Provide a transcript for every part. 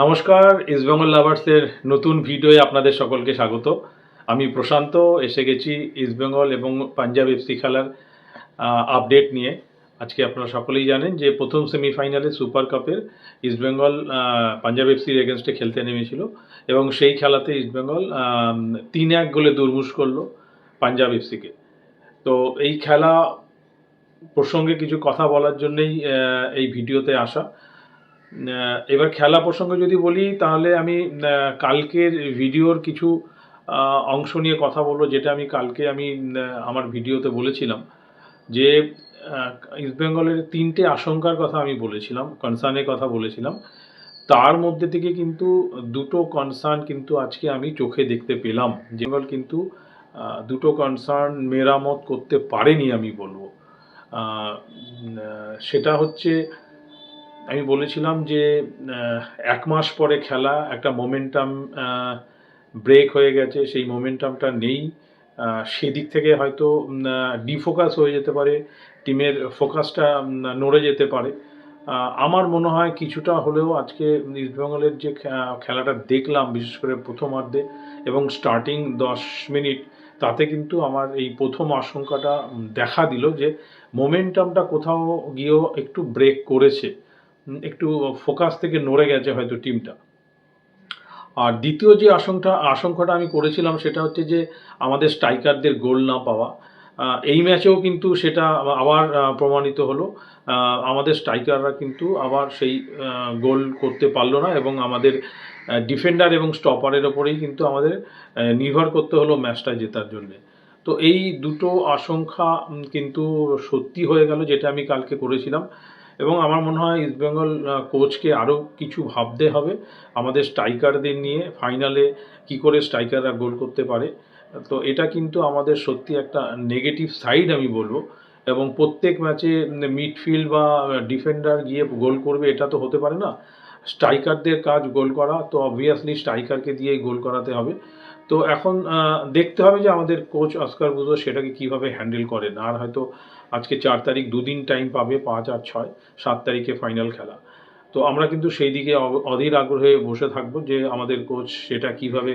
নমস্কার ইস্টবেঙ্গল লাভার্সের নতুন ভিডিওয়ে আপনাদের সকলকে স্বাগত। আমি প্রশান্ত, এসে গেছি ইস্টবেঙ্গল এবং পাঞ্জাব এফসি খেলার আপডেট নিয়ে। আজকে আপনারা সকলেই জানেন যে প্রথম সেমিফাইনালে সুপার কাপের ইস্টবেঙ্গল পাঞ্জাব এফসির এগেনস্টে খেলতে নেমেছিল এবং সেই খেলাতে ইস্টবেঙ্গল তিন এক গোলে দুর্মুষ করল পাঞ্জাব এফসিকে তো এই খেলা প্রসঙ্গে কিছু কথা বলার জন্যই এই ভিডিওতে আসা। এবার খেলা প্রসঙ্গে যদি বলি, তাহলে আমি কালকের ভিডিওর কিছু অংশ নিয়ে কথা বলব, যেটা আমি কালকে আমি আমার ভিডিওতে বলেছিলাম। যে ইস্টবেঙ্গলের তিনটে আশঙ্কার কথা আমি বলেছিলাম কনসার্নের কথা বলেছিলাম। তার মধ্যে থেকে কিন্তু দুটো কনসার্ন কিন্তু আজকে আমি চোখে দেখতে পেলাম। বেঙ্গল কিন্তু দুটো কনসার্ন মেরামত করতে পারেনি আমি বলব। সেটা হচ্ছে আমি বলেছিলাম যে এক মাস পরে খেলা, একটা মোমেন্টাম ব্রেক হয়ে গেছে, সেই মোমেন্টামটা নেই। সেদিক থেকে হয়তো ডিফোকাস হয়ে যেতে পারে, টিমের ফোকাসটা নড়ে যেতে পারে। আমার মনে হয় কিছুটা হলেও আজকে ইস্টবেঙ্গলের যে খেলাটা দেখলাম, বিশেষ করে প্রথমার্ধে এবং স্টার্টিং দশ মিনিট, তাতে কিন্তু আমার এই প্রথম আশঙ্কাটা দেখা দিল যে মোমেন্টামটা কোথাও গিয়েও একটু ব্রেক করেছে। একটু ফোকাস থেকে নড়ে গেছে হয়তো টিমটা আর দ্বিতীয় যে আশঙ্কা, আশঙ্কাটা আমি করেছিলাম সেটা হচ্ছে যে আমাদের স্ট্রাইকারদের গোল না পাওয়া। এই ম্যাচেও কিন্তু সেটা আবার প্রমাণিত হলো। আমাদের স্ট্রাইকাররা কিন্তু আবার সেই গোল করতে পারল না এবং আমাদের ডিফেন্ডার এবং স্টপারের ওপরেই কিন্তু আমাদের নির্ভর করতে হলো ম্যাচটা জেতার জন্যে। তো এই দুটো আশঙ্কা কিন্তু সত্যি হয়ে গেল যেটা আমি কালকে করেছিলাম। এবং আমার মনে হয় ইস্টবেঙ্গল কোচকে আরও কিছু ভাবতে হবে আমাদের স্ট্রাইকারদের নিয়ে ফাইনালে কি করে স্ট্রাইকাররা গোল করতে পারে। তো এটা কিন্তু আমাদের সত্যি একটা নেগেটিভ সাইড আমি বলব। এবং প্রত্যেক ম্যাচে মিডফিল্ড বা ডিফেন্ডার গিয়ে গোল করবে, এটা তো হতে পারে না। স্ট্রাইকারদের কাজ গোল করা, তো অবভিয়াসলি স্ট্রাইকারকে দিয়েই গোল করাতে হবে। তো এখন দেখতে হবে যে আমাদের কোচ অস্কার বুজো সেটাকে কীভাবে হ্যান্ডেল করেন। আর হয়তো আজকে চার তারিখ, দুদিন টাইম পাবে পাঁচ আর ছয়, সাত তারিখে ফাইনাল খেলা। তো আমরা কিন্তু সেই দিকে অধীর আগ্রহে বসে থাকব যে আমাদের কোচ সেটা কীভাবে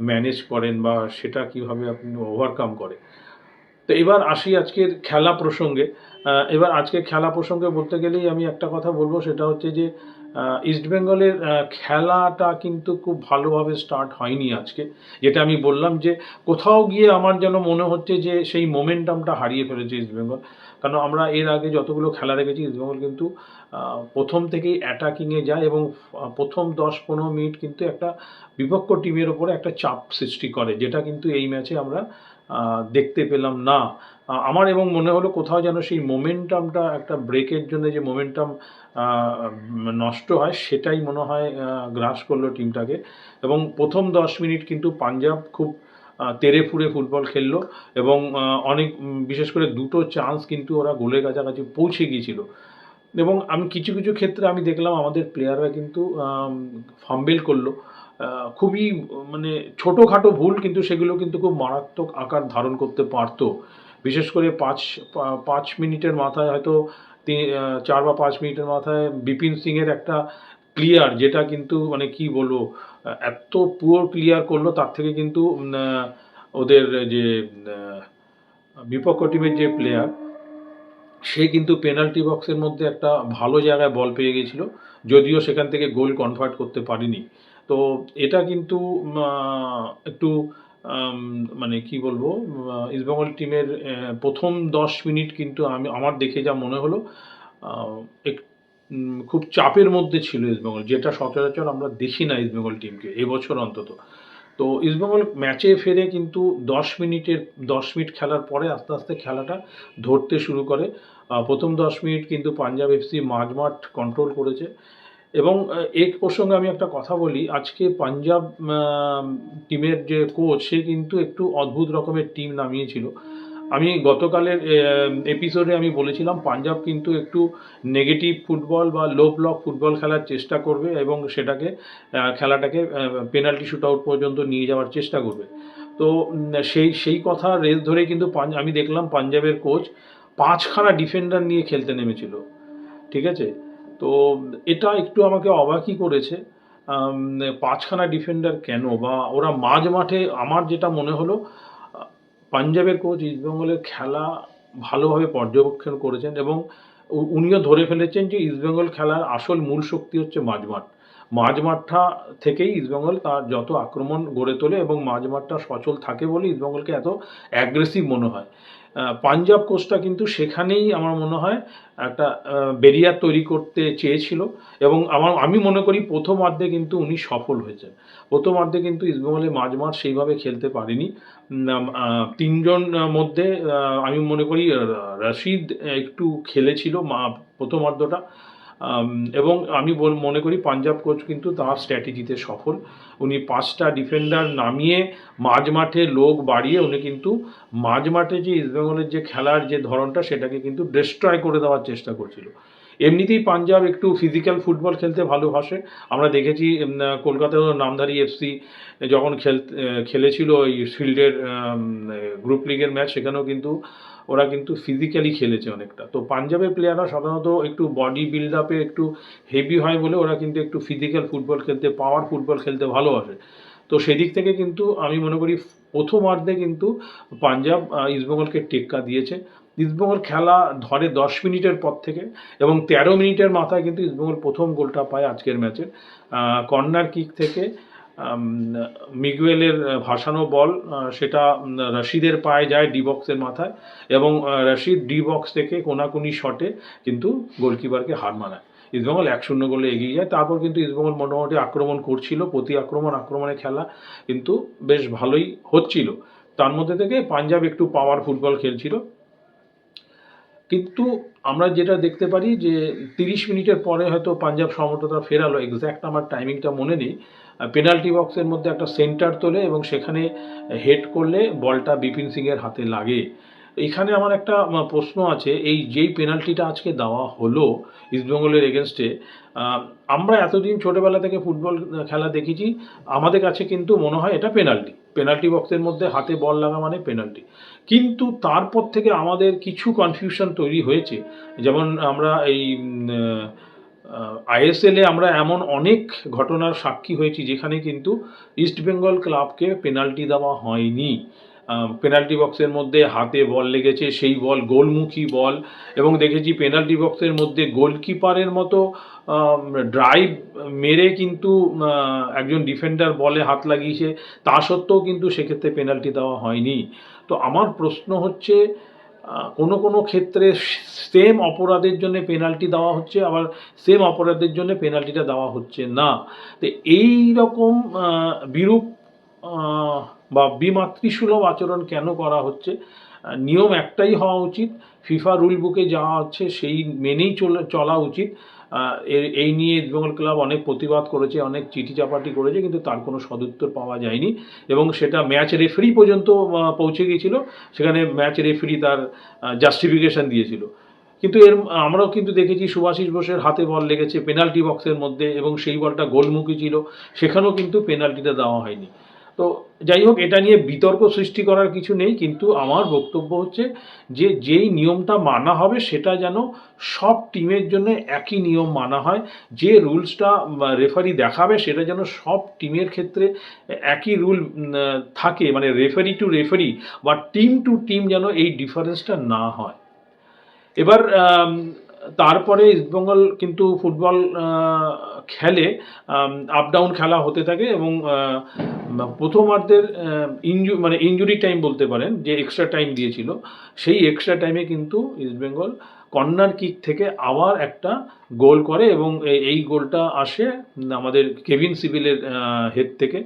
ম্যানেজ করেন বা সেটা কীভাবে আপনি ওভারকাম করে তো এবার আসি আজকের খেলা প্রসঙ্গে। এবার আজকে খেলা প্রসঙ্গে বলতে গেলেই আমি একটা কথা বলব, সেটা হচ্ছে যে ইস্টবেঙ্গলের খেলাটা কিন্তু খুব ভালোভাবে স্টার্ট হয়নি আজকে। যেটা আমি বললাম যে, কোথাও গিয়ে আমার যেন মনে হচ্ছে যে, সেই মোমেন্টামটা হারিয়ে ফেলেছে ইস্টবেঙ্গল কারণ আমরা এর আগে যতগুলো খেলা দেখেছি ইস্টবেঙ্গল কিন্তু প্রথম থেকেই অ্যাটাকিংয়ে যায় এবং প্রথম দশ পনেরো মিনিট কিন্তু একটা বিপক্ষ টিমের ওপরে একটা চাপ সৃষ্টি করে, যেটা কিন্তু এই ম্যাচে আমরা দেখতে পেলাম, না। আমার এবং মনে হলো কোথাও যেন সেই মোমেন্টামটা, একটা ব্রেকের জন্য যে মোমেন্টাম নষ্ট হয়, সেটাই মনে হয় গ্রাস করল টিমটাকে। এবং প্রথম দশ মিনিট কিন্তু পাঞ্জাব খুব তেড়ে ফুড়ে ফুটবল খেললো এবং অনেক বিশেষ করে দুটো চান্স কিন্তু ওরা গোলের কাছাকাছি পৌঁছে গিয়েছিল। এবং আমি কিছু কিছু ক্ষেত্রে আমি দেখলাম আমাদের প্লেয়াররা কিন্তু ফাম্বেল করল। খুবই মানে ছোটোখাটো ভুল কিন্তু সেগুলো কিন্তু খুব মারাত্মক আকার ধারণ করতে পারতো। বিশেষ করে পাঁচ পাঁচ মিনিটের মাথায় হয়তো চার বা পাঁচ মিনিটের মাথায় বিপিন সিংয়ের একটা ক্লিয়ার যেটা কিন্তু মানে কি বলব, এত পুয়ার ক্লিয়ার করল, তার থেকে কিন্তু ওদের যে বিপক্ষ টিমের যে প্লেয়ার সে কিন্তু পেনাল্টি বক্সের মধ্যে একটা ভালো জায়গায় বল পেয়ে গেছিল, যদিও সেখান থেকে গোল কনভার্ট করতে পারিনি। তো এটা কিন্তু একটু মানে কি বলব ইস্টবেঙ্গল টিমের প্রথম দশ মিনিট কিন্তু আমি, আমার দেখে যা মনে হলো খুব চাপের মধ্যে ছিল ইস্টবেঙ্গল যেটা সচরাচর আমরা দেখি না ইস্টবেঙ্গল টিমকে এবছর অন্তত। তো ইস্টবেঙ্গল ম্যাচে ফেরে কিন্তু দশ মিনিটের, দশ মিনিট খেলার পরে আস্তে আস্তে খেলাটা ধরতে শুরু করে। প্রথম দশ মিনিট কিন্তু পাঞ্জাব এফসি মাঝমাঠ কন্ট্রোল করেছে। এবং এর প্রসঙ্গে আমি একটা কথা বলি। আজকে পাঞ্জাব টিমের যে কোচ সে কিন্তু একটু অদ্ভুত রকমের টিম নামিয়েছিল। আমি গতকালের এপিসোডে আমি বলেছিলাম, পাঞ্জাব কিন্তু একটু নেগেটিভ ফুটবল বা লো ব্লক ফুটবল খেলার চেষ্টা করবে এবং সেটাকে খেলাটাকে পেনাল্টি শুট আউট পর্যন্ত নিয়ে যাওয়ার চেষ্টা করবে। তো সেই সেই কথা রেস ধরে কিন্তু আমি দেখলাম পাঞ্জাবের কোচ পাঁচখানা ডিফেন্ডার নিয়ে খেলতে নেমেছিল। ঠিক আছে? তো এটা একটু আমাকে অবাকই করেছে। পাঁচখানা ডিফেন্ডার কেন? বা ওরা মাঝ মাঠে আমার যেটা মনে হলো, পাঞ্জাবের কোচ ইস্টবেঙ্গলের খেলা ভালোভাবে পর্যবেক্ষণ করেছেন এবং উনিও ধরে ফেলেছেন যে ইস্টবেঙ্গল খেলার আসল মূল শক্তি হচ্ছে মাঝমাঠ মাঝমাঠটা থেকেই ইস্টবেঙ্গল তার যত আক্রমণ গড়ে তোলে এবং মাঝমাঠটা সচল থাকে বলে ইস্টবেঙ্গলকে এত অ্যাগ্রেসিভ মনে হয়। পাঞ্জাব কোচটা কিন্তু সেখানেই আমার মনে হয় একটা বেরিয়ার তৈরি করতে চেয়েছিল এবং আমার আমি মনে করি প্রথম অর্ধে কিন্তু উনি সফল হয়েছেন। প্রথমার্ধে কিন্তু ইস্টবেঙ্গলের মাঝমাঠ সেইভাবে খেলতে পারেনি। তিনজন মধ্যে আমি মনে করি রশিদ একটু খেলেছিল মা- প্রথমার্ধটা আম, এবং আমি মনে করি পাঞ্জাব কোচ কিন্তু তার স্ট্র্যাটেজিতে সফল। উনি পাঁচটা ডিফেন্ডার নামিয়ে মাঝ মাঠে লোক বাড়িয়ে উনি কিন্তু মাঝ মাঠে যে ইস্টবেঙ্গলের যে খেলার যে ধরনটা, সেটাকে কিন্তু ডেস্ট্রয় করে দেওয়ার চেষ্টা করছিল। এমনিতেই পাঞ্জাব একটু ফিজিক্যাল ফুটবল খেলতে ভালোবাসে আমরা দেখেছি কলকাতার নামধারী এফসি যখন খেল, খেলেছিল ওই শিল্ডের গ্রুপ লিগের ম্যাচ সেখানেও কিন্তু ওরা কিন্তু ফিজিক্যালি খেলেছে অনেকটা। তো পাঞ্জাবের প্লেয়াররা সাধারণত একটু বডি বিল্ড আপে একটু হেভি হয় বলে ওরা কিন্তু একটু ফিজিক্যাল ফুটবল খেলতে পাওয়ার ফুটবল খেলতে ভালোবাসে তো সেদিক থেকে কিন্তু আমি মনে করি প্রথমার্ধে কিন্তু পাঞ্জাব ইস্টবেঙ্গলকে টেক্কা দিয়েছে। ইস্টবেঙ্গল খেলা ধরে দশ মিনিটের পর থেকে এবং তেরো মিনিটের মাথায় কিন্তু ইস্টবেঙ্গল প্রথম গোলটা পায় আজকের ম্যাচের কর্নার কিক থেকে মিগুয়েলের ভাসানো বল সেটা রশিদের পায়ে যায় ডি বক্সের মাথায় এবং রশিদ ডি বক্স থেকে কোনাকুনি শটে কিন্তু গোলকিপারকে হার মানায়। ইস্টবেঙ্গল এক শূন্য গোলে এগিয়ে যায়। তারপর কিন্তু ইস্টবেঙ্গল মোটামুটি আক্রমণ করছিল, প্রতি আক্রমণ আক্রমণে খেলা কিন্তু বেশ ভালোই হচ্ছিল। তার মধ্যে থেকে পাঞ্জাব একটু পাওয়ার ফুটবল খেলছিল। কিন্তু আমরা যেটা দেখতে পারি যে তিরিশ মিনিটের পরে হয়তো পাঞ্জাব সমর্থতা ফেরালো এক্স্যাক্ট আমার টাইমিংটা মনে নেই। পেনাল্টি বক্সের মধ্যে একটা সেন্টার তোলে এবং সেখানে হেড করলে বলটা বিপিন সিংয়ের হাতে লাগে। এখানে আমার একটা প্রশ্ন আছে, এই যেই পেনাল্টিটা আজকে দেওয়া হলো ইস্টবেঙ্গলের এগেনস্টে আমরা এতদিন ছোটোবেলা থেকে ফুটবল খেলা দেখেছি, আমাদের কাছে কিন্তু মনে হয় এটা পেনাল্টি পেনাল্টি বক্সের মধ্যে হাতে বল লাগা মানে পেনাল্টি কিন্তু তারপর থেকে আমাদের কিছু কনফিউশন তৈরি হয়েছে। যেমন আমরা এই আইএসএলে আমরা এমন অনেক ঘটনার সাক্ষী হয়েছি যেখানে কিন্তু ইস্টবেঙ্গল ক্লাবকে পেনাল্টি দেওয়া হয়নি। পেনাল্টি বক্সের মধ্যে হাতে বল লেগেছে, সেই বল গোলমুখী বল এবং দেখেছি পেনাল্টি বক্সের মধ্যে গোলকিপারের মতো ড্রাইভ মেরে কিন্তু একজন ডিফেন্ডার বলে হাত লাগিয়েছে, তা সত্ত্বেও কিন্তু সেক্ষেত্রে পেনাল্টি দেওয়া হয়নি। তো আমার প্রশ্ন হচ্ছে কোনো কোনো ক্ষেত্রে সেম অপরাধের জন্য পেনাল্টি দেওয়া হচ্ছে, আবার সেম অপরাধের জন্য পেনাল্টিটা দেওয়া হচ্ছে না? তো এই রকম বিরূপ বা বিমাতৃসুলভ আচরণ কেন করা হচ্ছে? নিয়ম একটাই হওয়া উচিত। ফিফা রুল বুকে যাওয়া হচ্ছে, সেই মেনেই চলে, চলা উচিত। এই নিয়ে ইস্টবেঙ্গল ক্লাব অনেক প্রতিবাদ করেছে, অনেক চিঠি চাপাটি করেছে, কিন্তু তার কোনো সদুত্তর পাওয়া যায়নি। এবং সেটা ম্যাচ রেফারি পর্যন্ত পৌঁছে গিয়েছিল। সেখানে ম্যাচ রেফারি তার জাস্টিফিকেশন দিয়েছিল। কিন্তু এর, আমরাও কিন্তু দেখেছি সুভাষিস বোসের হাতে বল লেগেছে পেনাল্টি বক্সের মধ্যে এবং সেই বলটা গোলমুখী ছিল। সেখানেও কিন্তু পেনাল্টিটা দেওয়া হয়নি। তো যাই হোক, এটা নিয়ে বিতর্ক সৃষ্টি করার কিছু নেই, কিন্তু আমার বক্তব্য হচ্ছে যে যেই নিয়মটা মানা হবে সেটা যেন সব টিমের জন্য একই নিয়ম মানা হয়, যে রুলসটা রেফারি দেখাবে সেটা যেন সব টিমের ক্ষেত্রে একই রুল থাকে মানে রেফারি টু রেফারি বা টিম টু টিম যেন এই ডিফারেন্সটা না হয়। এবার তারপরে ইস্টবেঙ্গল কিন্তু ফুটবল খেলে আপ ডাউন খেলা হতে থাকে এবং প্রথমার্ধের ইঞ্জু মানে ইঞ্জুরি টাইম বলতে পারেন, যে এক্সট্রা টাইম দিয়েছিল, সেই এক্সট্রা টাইমে কিন্তু ইস্টবেঙ্গল কর্নার কিক থেকে আবার একটা গোল করে এবং এই গোলটা আসে আমাদের কেভিন সিভিলের হেড থেকে।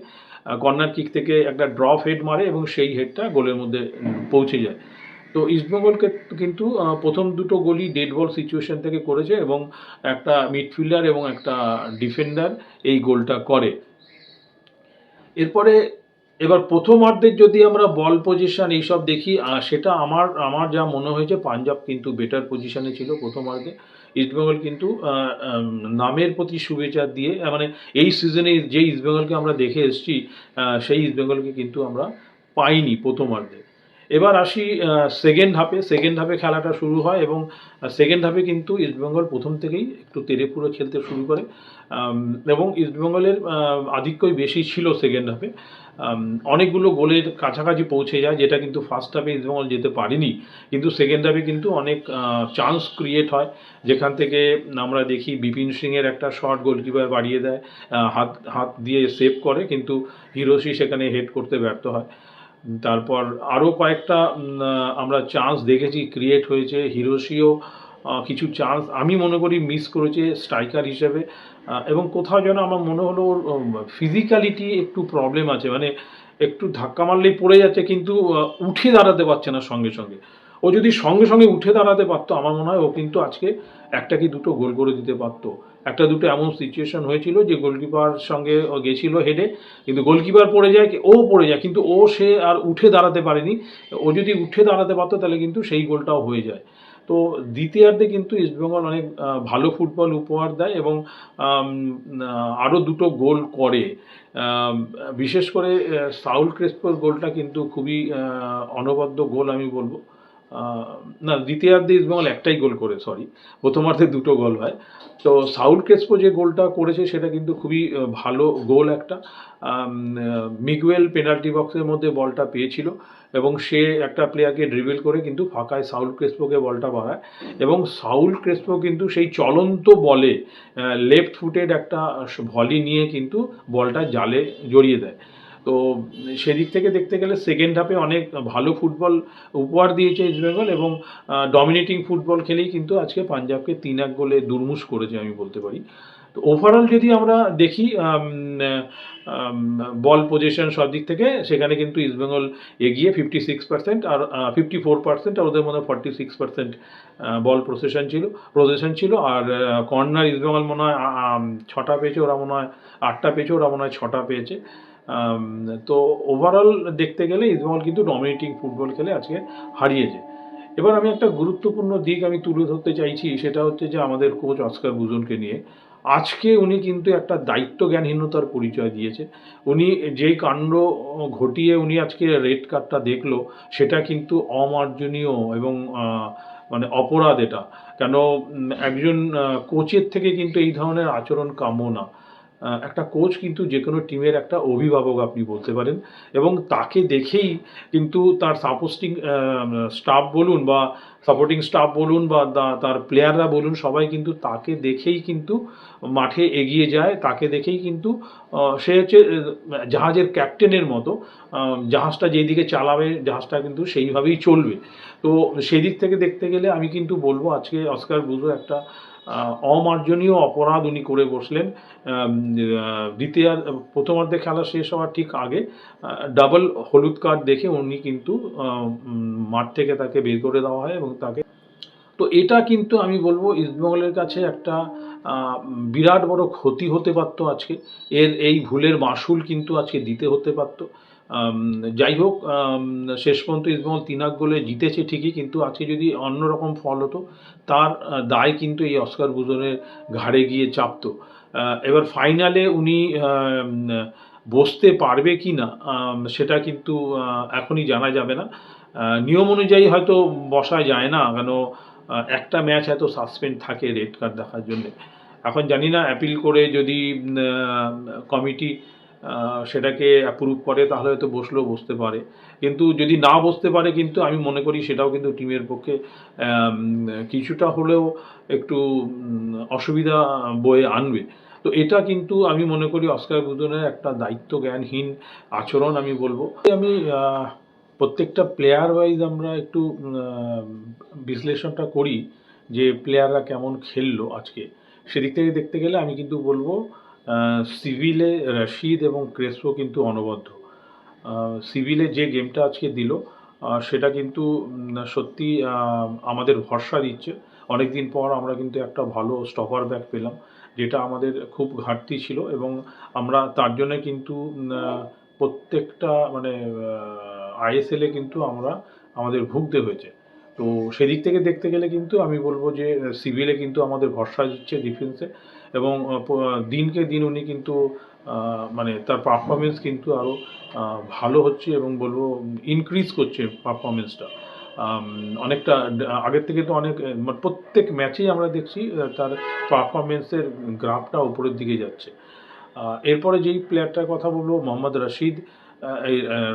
কর্নার কিক থেকে একটা ড্রপ হেড মারে এবং সেই হেডটা গোলের মধ্যে পৌঁছে যায়। তো ইস্টবেঙ্গলকে কিন্তু প্রথম দুটো গোলই ডেড বল সিচুয়েশন থেকে করেছে এবং একটা মিডফিল্ডার এবং একটা ডিফেন্ডার এই গোলটা করে। এরপরে, এবার প্রথমার্ধের যদি আমরা বল পজিশন এইসব দেখি সেটা আমার আমার যা মনে হয়েছে, পাঞ্জাব কিন্তু বেটার পজিশনে ছিল প্রথমার্ধে। ইস্টবেঙ্গল কিন্তু নামের প্রতি শুভেচ্ছা দিয়ে মানে এই সিজনে যে ইস্টবেঙ্গলকে আমরা দেখে এসেছি সেই ইস্টবেঙ্গলকে কিন্তু আমরা পাইনি প্রথমার্ধে। এবার আসি সেকেন্ড হাফে সেকেন্ড হাফে খেলাটা শুরু হয় এবং সেকেন্ড হাফে কিন্তু ইস্টবেঙ্গল প্রথম থেকেই একটু তেরে পুরো খেলতে শুরু করে। এবং ইস্টবেঙ্গলের আধিক্যই বেশি ছিল সেকেন্ড হাফে অনেকগুলো গোলের কাছাকাছি পৌঁছে যায়, যেটা কিন্তু ফার্স্ট হাফে ইস্টবেঙ্গল যেতে পারেনি। কিন্তু সেকেন্ড হাফে কিন্তু অনেক চান্স ক্রিয়েট হয়। যেখান থেকে আমরা দেখি বিপিন সিংয়ের একটা শট গোলকিপার বাড়িয়ে দেয় হাত হাত দিয়ে সেভ করে। কিন্তু হিরোশি সেখানে হেড করতে ব্যর্থ হয়। তারপর আরও কয়েকটা আমরা চান্স দেখেছি ক্রিয়েট হয়েছে। হিরোশিও কিছু চান্স আমি মনে করি মিস করেছে স্ট্রাইকার হিসেবে। এবং কোথাও যেন আমার মনে হলো ওর ফিজিক্যালিটি একটু প্রবলেম আছে। মানে একটু ধাক্কা মারলেই পড়ে যাচ্ছে, কিন্তু উঠে দাঁড়াতে পারছে না সঙ্গে সঙ্গে। ও যদি সঙ্গে সঙ্গে উঠে দাঁড়াতে পারতো আমার মনে হয় ও কিন্তু আজকে একটা কি দুটো গোল করে দিতে পারতো। একটা দুটো এমন সিচুয়েশন হয়েছিল যে গোলকিপার সঙ্গে গেছিল হেডে কিন্তু গোলকিপার পড়ে যায়, ও পড়ে যায়, কিন্তু ও সে আর উঠে দাঁড়াতে পারেনি। ও যদি উঠে দাঁড়াতে পারতো তাহলে কিন্তু সেই গোলটাও হয়ে যায়। তো দ্বিতীয়ার্ধে কিন্তু ইস্টবেঙ্গল অনেক ভালো ফুটবল উপহার দেয় এবং আরও দুটো গোল করে। বিশেষ করে সাউল ক্রেসপোর গোলটা কিন্তু খুবই অনবদ্য গোল আমি বলব। না, দ্বিতীয়ার্ধে ইস্টবেঙ্গল একটাই গোল করে সরি প্রথমার্ধে দুটো গোল হয়। তো সাউল ক্রেসপো যে গোলটা করেছে, সেটা কিন্তু খুবই ভালো গোল একটা। মিগুয়েল পেনাল্টি বক্সের মধ্যে বলটা পেয়েছিল এবং সে একটা প্লেয়ারকে ড্রিবেল করে কিন্তু ফাঁকায় সাউল ক্রেসপোকে বলটা বাড়ায়। এবং সাউল ক্রেসপো কিন্তু সেই চলন্ত বলে লেফট ফুটেড একটা ভলি নিয়ে কিন্তু বলটা জালে জড়িয়ে দেয়। তো সেদিক থেকে দেখতে গেলে সেকেন্ড হাফে অনেক ভালো ফুটবল উপহার দিয়েছে ইস্টবেঙ্গল এবং ডমিনেটিং ফুটবল খেলেই কিন্তু আজকে পাঞ্জাবকে তিন এক গোলে দুর্মুষ করেছে আমি বলতে পারি। তো ওভারঅল যদি আমরা দেখি বল পজিশন সব দিক থেকে, সেখানে কিন্তু ইস্টবেঙ্গল এগিয়ে ফিফটি সিক্স পার্সেন্ট আর ফিফটি ফোর পার্সেন্ট আর ওদের মধ্যে forty six percent ball possession ছিল প্রসেশন ছিল আর কর্নার ইস্টবেঙ্গল মনে হয় ছটা পেয়েছে ওরা মনে হয়, আটটা পেয়েছে ওরা মনে হয় ছটা পেয়েছে। তো ওভারঅল দেখতে গেলে ইস্টবেঙ্গল কিন্তু ডমিনেটিং ফুটবল খেলে আজকে হারিয়েছে। এবার আমি একটা গুরুত্বপূর্ণ দিক আমি তুলে ধরতে চাইছি, সেটা হচ্ছে যে আমাদের কোচ অস্কার বুজনকে নিয়ে। আজকে উনি কিন্তু একটা দায়িত্ব জ্ঞানহীনতার পরিচয় দিয়েছে। উনি যেই কাণ্ড ঘটিয়ে উনি আজকে রেড কার্ডটা দেখল, সেটা কিন্তু অমার্জনীয় এবং মানে অপরাধ এটা। কেন একজন কোচের থেকে কিন্তু এই ধরনের আচরণ কাম্য না। একটা কোচ কিন্তু যে কোনো টিমের একটা অভিভাবক আপনি বলতে পারেন। এবং তাকে দেখেই কিন্তু তার সাপোর্টিং স্টাফ বলুন বা সাপোর্টিং স্টাফ বলুন বা তার প্লেয়াররা বলুন, সবাই কিন্তু তাকে দেখেই কিন্তু মাঠে এগিয়ে যায়। তাকে দেখেই কিন্তু সে হচ্ছে জাহাজের ক্যাপ্টেনের মতো। জাহাজটা যেদিকে চালাবে, জাহাজটা কিন্তু সেইভাবেই চলবে। তো সেদিক থেকে দেখতে গেলে আমি কিন্তু বলব, আজকে অস্কার বুঝো একটা অমার্জনীয় অপরাধ উনি করে বসলেন। দ্বিতীয় প্রথমার্ধে খেলা শেষ হওয়ার ঠিক আগে ডাবল হলুদ কার্ড দেখে উনি কিন্তু মাঠ থেকে তাকে বের করে দেওয়া হয় এবং তাকে তো এটা কিন্তু আমি বলব ইস্টবেঙ্গলের কাছে একটা বিরাট বড় ক্ষতি হতে পারতো আজকে। এর এই ভুলের মাসুল কিন্তু আজকে দিতে হতে পারতো। যাই হোক শেষ পর্যন্ত ইস্টবেঙ্গল তিনাক গোলে জিতেছে ঠিকই, কিন্তু আজকে যদি অন্যরকম ফল হতো, তার দায় কিন্তু এই অস্কার বুজনের ঘাড়ে গিয়ে চাপতো। এবার ফাইনালে উনি বসতে পারবে কি না সেটা কিন্তু এখনই জানা যাবে না। নিয়ম অনুযায়ী হয়তো বসা যায় না, কেন একটা ম্যাচ এত সাসপেন্ড থাকে রেড কার্ড দেখার জন্য। এখন জানি না, অ্যাপিল করে যদি কমিটি সেটাকে অ্যাপ্রুভ করে, তাহলে হয়তো বসলেও বসতে পারে। কিন্তু যদি না বসতে পারে, কিন্তু আমি মনে করি সেটাও কিন্তু টিমের পক্ষে কিছুটা হলেও একটু অসুবিধা বয়ে আনবে। তো এটা কিন্তু আমি মনে করি অস্কার বুদনের একটা দায়িত্ব জ্ঞানহীন আচরণ আমি বলব। আমি প্রত্যেকটা প্লেয়ার ওয়াইজ আমরা একটু বিশ্লেষণটা করি যে প্লেয়াররা কেমন খেললো আজকে। সেদিক থেকে দেখতে গেলে আমি কিন্তু বলব সিভিলে রশিদ এবং ক্রেসপো কিন্তু অনবদ্য। সিভিলে যে গেমটা আজকে দিল সেটা কিন্তু সত্যি আমাদের ভরসা দিচ্ছে। অনেক দিন পর আমরা কিন্তু একটা ভালো স্টপার ব্যাক পেলাম, যেটা আমাদের খুব ঘাটতি ছিল এবং আমরা তার জন্য কিন্তু প্রত্যেকটা মানে আইএসএলে কিন্তু আমরা আমাদের ভুগতে হয়েছে। তো সেদিক থেকে দেখতে গেলে কিন্তু আমি বলব যে, সিভিলে কিন্তু আমাদের ভরসা দিচ্ছে ডিফেন্সে এবং দিনকে দিন উনি কিন্তু মানে তার পারফরমেন্স কিন্তু আরও ভালো হচ্ছে এবং বলব ইনক্রিজ করছে পারফরমেন্সটা অনেকটা, আগের থেকে তো অনেক মানে প্রত্যেক ম্যাচেই আমরা দেখছি তার পারফরমেন্সের গ্রাফটা উপরের দিকে যাচ্ছে। এরপরে যেই প্লেয়ারটার কথা বলব, মোহাম্মদ রশিদ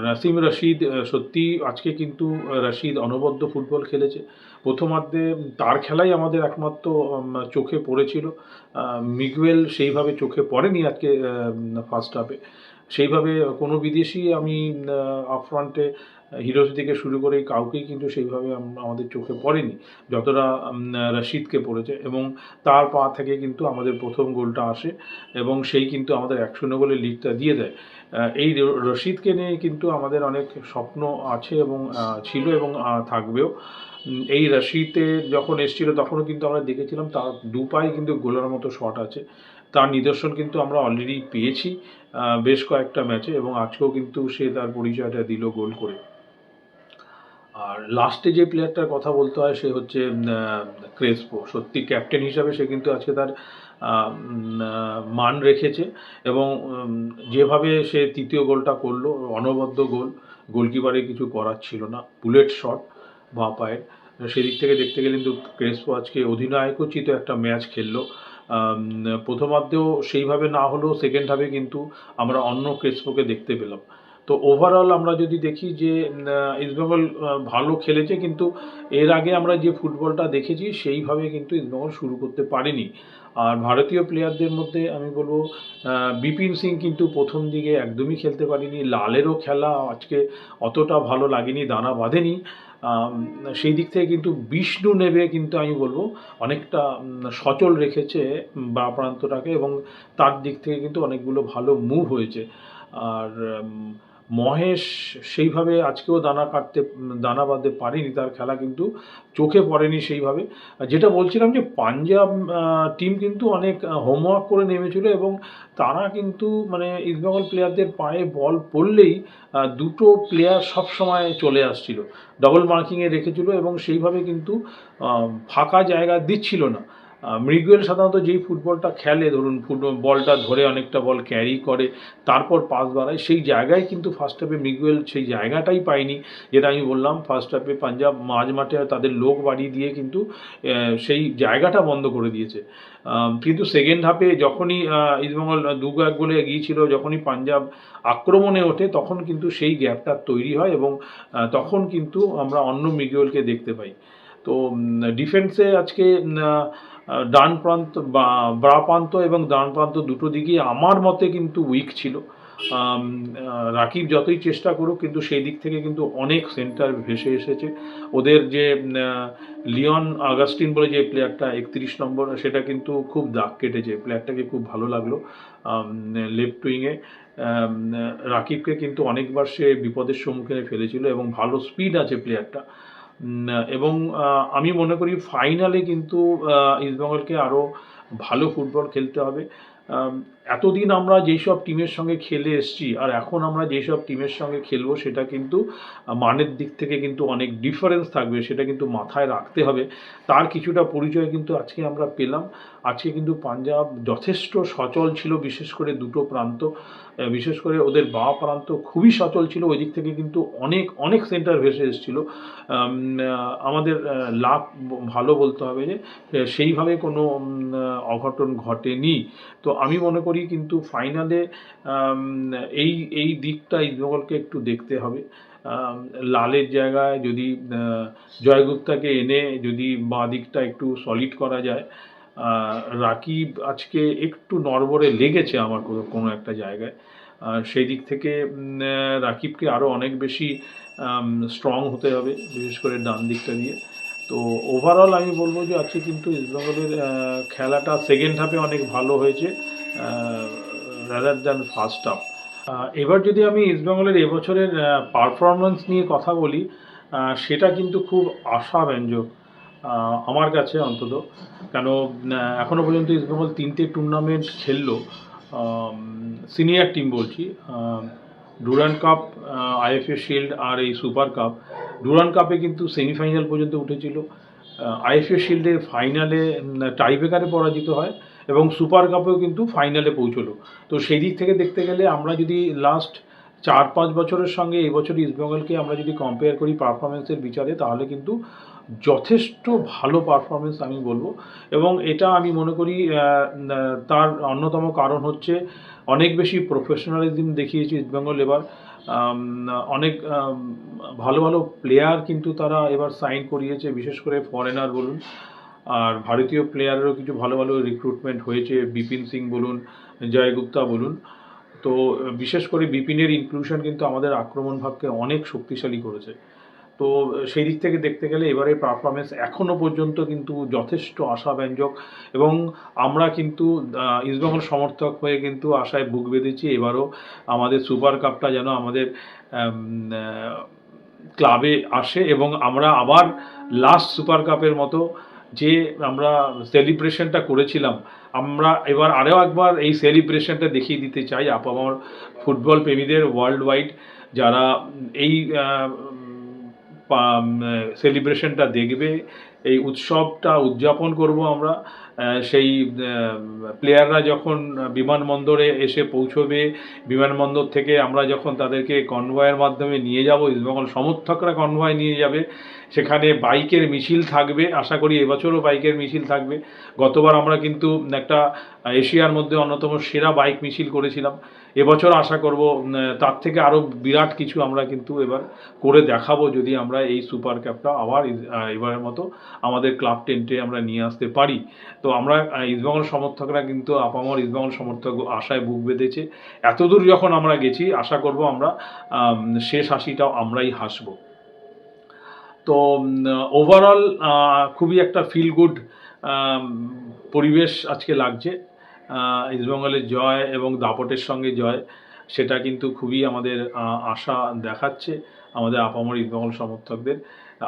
নাসিম রশিদ সত্যি আজকে কিন্তু রশিদ অনবদ্য ফুটবল খেলেছে। প্রথমার্ধে তার খেলাই আমাদের একমাত্র চোখে পড়েছিল। মিগুয়েল সেইভাবে চোখে পড়েনি আজকে ফার্স্ট হাফে। সেইভাবে কোনো বিদেশি আমি আপফ্রন্টে হিরোজ থেকে শুরু করে কাউকেই কিন্তু সেইভাবে আমাদের চোখে পড়েনি। যতটা রশিদকে পড়েছে এবং তার পা থেকে কিন্তু আমাদের প্রথম গোলটা আসে এবং সেই কিন্তু আমাদের এক শূন্য গোলে লিডটা দিয়ে দেয়। এই রশিদকে নিয়ে কিন্তু আমাদের অনেক স্বপ্ন আছে এবং ছিল এবং থাকবেও। এই রশিদে যখন এসেছিল তখনও কিন্তু আমরা দেখেছিলাম তার দু পায়ে কিন্তু গোলার মতো শট আছে। তার নিদর্শন কিন্তু আমরা অলরেডি পেয়েছি বেশ কয়েকটা ম্যাচে এবং আজকেও কিন্তু সে তার পরিচয়টা দিল গোল করে। আর লাস্টে যে প্লেয়ারটার কথা বলতে হয় সে হচ্ছে ক্রেসপো সত্যি ক্যাপ্টেন হিসাবে সে কিন্তু আজকে তার মান রেখেছে এবং যেভাবে সে তৃতীয় গোলটা করল, অনবদ্য গোল, গোলকিপারে কিছু করার ছিল না। বুলেট শট বাঁ পায়ের। সেদিক থেকে দেখতে গেলে কিন্তু ক্রেসপো আজকে অধিনায়কোচিত একটা ম্যাচ খেললো। প্রথমার্ধেও সেইভাবে না হলেও সেকেন্ড হাফে কিন্তু আমরা অন্য ক্রেসপোকে দেখতে পেলাম। তো ওভারঅল আমরা যদি দেখি যে ইস্টবেঙ্গল ভালো খেলেছে কিন্তু এর আগে আমরা যে ফুটবলটা দেখেছি সেইভাবে কিন্তু ইস্টবেঙ্গল শুরু করতে পারেনি। আর ভারতীয় প্লেয়ারদের মধ্যে আমি বলব বিপিন সিং কিন্তু প্রথম দিকে একদমই খেলতে পারিনি। লালেরও খেলা আজকে অতটা ভালো লাগেনি, দানা বাঁধেনি। সেই দিক থেকে কিন্তু বিষ্ণু নেবে কিন্তু আমি বলব, অনেকটা সচল রেখেছে বা প্রান্তটাকে এবং তার দিক থেকে কিন্তু অনেকগুলো ভালো মুভ হয়েছে। আর মহেশ সেইভাবে আজকেও দানা কাটতে, দানা বাঁধতে পারেনি, তার খেলা কিন্তু চোখে পড়েনি সেইভাবে। যেটা বলছিলাম যে পাঞ্জাব টিম কিন্তু অনেক হোমওয়ার্ক করে নেমেছিল এবং তারা কিন্তু মানে ইস্টবেঙ্গল প্লেয়ারদের পায়ে বল পড়লেই দুটো প্লেয়ার সব সময় চলে আসছিল। ডবল মার্কিংয়ে রেখেছিল এবং সেইভাবে কিন্তু ফাঁকা জায়গা দিচ্ছিল না। মৃগুয়েল সাধারণত যেই ফুটবলটা খেলে, ধরুন ফুটবল বলটা ধরে অনেকটা বল ক্যারি করে, তারপর পাস বাড়ায়, সেই জায়গায় কিন্তু ফার্স্ট হাফে মৃগুয়েল সেই জায়গাটাই পায়নি। যেটা আমি বললাম ফার্স্ট হাফে পাঞ্জাব মাঝ মাঠে তাদের লোক বাড়িয়ে দিয়ে কিন্তু সেই জায়গাটা বন্ধ করে দিয়েছে। কিন্তু সেকেন্ড হাফে যখনই ইস্টবেঙ্গল দু এক গোলে এগিয়েছিল, যখনই পাঞ্জাব আক্রমণে ওঠে, তখন কিন্তু সেই গ্যাপটা তৈরি হয় এবং তখন কিন্তু আমরা অন্য মিগুয়েলকে দেখতে পাই। তো ডিফেন্সে আজকে ডান প্রান্ত বা ব্রা প্রান্ত এবং ডান প্রান্ত দুটো দিকেই আমার মতে কিন্তু উইক ছিল। রাকিব যতই চেষ্টা করুক কিন্তু সেই দিক থেকে কিন্তু অনেক সেন্টার ভেসে এসেছে। ওদের যে লিওন আগাস্টিন বলে যে প্লেয়ারটা একত্রিশ নম্বর, সেটা কিন্তু খুব দাগ কেটেছে। প্লেয়ারটাকে খুব ভালো লাগল লেফট উইংয়ে রাকিবকে কিন্তু অনেকবার সে বিপদের সম্মুখীনে ফেলেছিল এবং ভালো স্পিড আছে প্লেয়ারটা এবং আমি মনে করি ফাইনালে কিন্তু ইস্টবেঙ্গলকে আরও ভালো ফুটবল খেলতে হবে। এতদিন আমরা যেসব টিমের সঙ্গে খেলে এসছি, আর এখন আমরা যেসব টিমের সঙ্গে খেলব, সেটা কিন্তু মানের দিক থেকে কিন্তু অনেক ডিফারেন্স থাকবে, সেটা কিন্তু মাথায় রাখতে হবে। তার কিছুটা পরিচয় কিন্তু আজকে আমরা পেলাম। আজকে কিন্তু পাঞ্জাব যথেষ্ট সচল ছিল, বিশেষ করে দুটো প্রান্ত। বিশেষ করে ওদের বা প্রান্ত খুবই সচল ছিল, ওই দিক থেকে কিন্তু অনেক অনেক সেন্টার ভেসে এসেছিল। আমাদের লাভ ভালো বলতে হবে যে সেইভাবে কোনো অঘটন ঘটেনি। তো আমি মনে করি কিন্তু ফাইনালে এই এই দিকটা ইস্টবেঙ্গলকে একটু দেখতে হবে। লালের জায়গায় যদি জয়গুপ্তাকে এনে যদি বাঁ দিকটা একটু সলিড করা যায় রাকিব আজকে একটু নড়বড়ে লেগেছে আমার কোনো- একটা জায়গায়। সেই দিক থেকে রাকিবকে আরও অনেক বেশি স্ট্রং হতে হবে, বিশেষ করে ডান দিকটা দিয়ে। তো ওভারঅল আমি বলব যে আজকে কিন্তু ইস্টবেঙ্গলের খেলাটা সেকেন্ড হাফে অনেক ভালো হয়েছে রাদার দ্যান ফার্স্ট হাফ এবার যদি আমি ইস্টবেঙ্গলের এবছরের পারফরমেন্স নিয়ে কথা বলি সেটা কিন্তু খুব আশাব্যঞ্জক। আমার কাছে অন্তত। কেন আহ, এখনও পর্যন্ত ইস্টবেঙ্গল তিনটে টুর্নামেন্ট খেললো সিনিয়র টিম বলছি ডুরান কাপ আইএফএ শিল্ড আর এই সুপার কাপ ডুরান কাপে কিন্তু সেমিফাইনাল পর্যন্ত উঠেছিল। আইএফএ শিল্ডের ফাইনালে টাইব্রেকারে পরাজিত হয় এবং সুপার কাপেও কিন্তু ফাইনালে পৌঁছলো। তো সেই দিক থেকে দেখতে গেলে আমরা যদি লাস্ট চার পাঁচ বছরের সঙ্গে এবছর ইস্টবেঙ্গলকে আমরা যদি কম্পেয়ার করি পারফরমেন্সের বিচারে তাহলে কিন্তু যথেষ্ট ভালো পারফরমেন্স আমি বলব। এবং এটা আমি মনে করি তার অন্যতম কারণ হচ্ছে অনেক বেশি প্রফেশনালিজম দেখিয়েছে ইস্টবেঙ্গল এবার। অনেক ভালো ভালো প্লেয়ার কিন্তু তারা এবার সাইন করিয়েছে, বিশেষ করে ফরেনার বলুন। আর ভারতীয় প্লেয়ারেরও কিছু ভালো ভালো রিক্রুটমেন্ট হয়েছে, বিপিন সিং বলুন, জয় গুপ্তা বলুন। তো বিশেষ করে বিপিনের ইনক্লুশন কিন্তু আমাদের আক্রমণ ভাগকে অনেক শক্তিশালী করেছে। তো, সেই দিক থেকে দেখতে গেলে এবারে পারফরমেন্স এখনও পর্যন্ত কিন্তু যথেষ্ট আশাব্যঞ্জক এবং আমরা কিন্তু ইস্টবেঙ্গল সমর্থক হয়ে কিন্তু আশায় বুক বেঁধেছি এবারও আমাদের সুপার কাপটা যেন আমাদের ক্লাবে আসে এবং আমরা আবার লাস্ট সুপার কাপের মতো যে আমরা সেলিব্রেশনটা করেছিলাম, আমরা এবার আরও একবার এই সেলিব্রেশনটা দেখিয়ে দিতে চাই আপামর ফুটবল প্রেমীদের ওয়ার্ল্ড ওয়াইড যারা এই সেলিব্রেশনটা দেখবে। এই উৎসবটা উদযাপন করব আমরা। সেই প্লেয়াররা যখন বিমানবন্দরে এসে পৌঁছবে, বিমানবন্দর থেকে আমরা যখন তাদেরকে কনভয়ের মাধ্যমে নিয়ে যাব, ইস্টবেঙ্গল সমর্থকরা কনভয় নিয়ে যাবে সেখানে বাইকের মিছিল থাকবে। আশা করি এবছরও বাইকের মিছিল থাকবে। গতবার আমরা কিন্তু একটা এশিয়ার মধ্যে অন্যতম সেরা বাইক মিছিল করেছিলাম। এবছর আশা করব তার থেকে আরও বিরাট কিছু আমরা কিন্তু এবার করে দেখাবো যদি আমরা এই সুপার কাপটা আবার এবারের মতো আমাদের ক্লাব টেন্টে আমরা নিয়ে আসতে পারি। তো আমরা ইস্টবেঙ্গল সমর্থকরা কিন্তু আপামর ইস্টবেঙ্গল সমর্থক আশায় বুক বেঁধেছে। এতদূর যখন আমরা গেছি, আশা করব আমরা শেষ হাসিটাও আমরাই হাসবো। তো ওভারঅল খুবই একটা ফিল গুড পরিবেশ আজকে লাগছে। ইস্টবেঙ্গলের জয় এবং দাপটের সঙ্গে জয়, সেটা কিন্তু খুবই আমাদের আশা দেখাচ্ছে আমাদের আপামর ইস্টবেঙ্গল সমর্থকদের।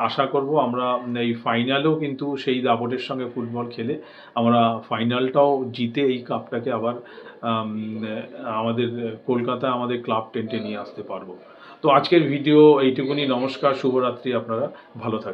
আশা করব আমরা এই ফাইনালেও কিন্তু সেই দাপটের সঙ্গে ফুটবল খেলে আমরা ফাইনালটাও জিতে এই কাপটাকে আবার আমাদের কলকাতা আমাদের ক্লাব টেন্টে নিয়ে আসতে পারব। তো আজকের ভিডিও এইটুকুনি। নমস্কার শুভরাত্রি আপনারা। ভালো থাকবেন।